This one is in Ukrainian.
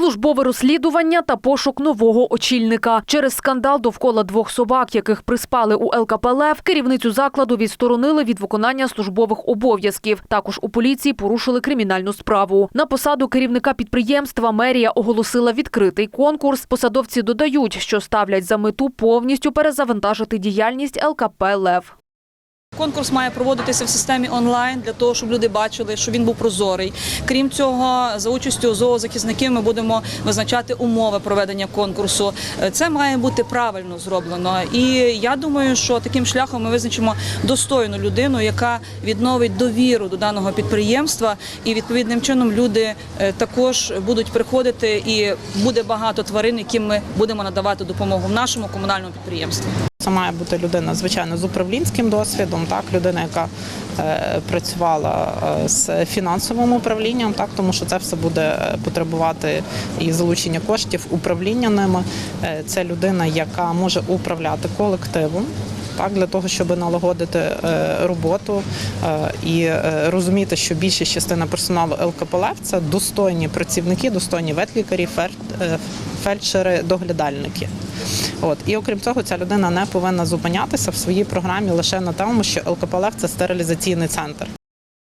Службове розслідування та пошук нового очільника. Через скандал довкола двох собак, яких приспали у ЛКПЛФ, керівницю закладу відсторонили від виконання службових обов'язків. Також у поліції порушили кримінальну справу. На посаду керівника підприємства мерія оголосила відкритий конкурс. Посадовці додають, що ставлять за мету повністю перезавантажити діяльність ЛКП «Лев». Конкурс має проводитися в системі онлайн для того, щоб люди бачили, що він був прозорий. Крім цього, за участю зоозахисників ми будемо визначати умови проведення конкурсу. Е, Це має бути правильно зроблено. І я думаю, що таким шляхом ми визначимо достойну людину, яка відновить довіру до даного підприємства, і відповідним чином люди е, також будуть приходити, і буде багато тварин, яким ми будемо надавати допомогу в нашому комунальному підприємстві. Це має бути людина, звичайно, з управлінським досвідом, так, людина, яка е, працювала е, з фінансовим управлінням, так, тому що це все буде е, потребувати і залучення коштів, управління ними. Це людина, яка може управляти колективом. Так, для того, щоб налагодити роботу і розуміти, що більша частина персоналу ЛКПЛФ – це достойні працівники, достойні ветлікарі, фельдшери, доглядальники. От і окрім цього, ця людина не повинна зупинятися в своїй програмі лише на тому, що ЛКПЛФ – це стерилізаційний центр.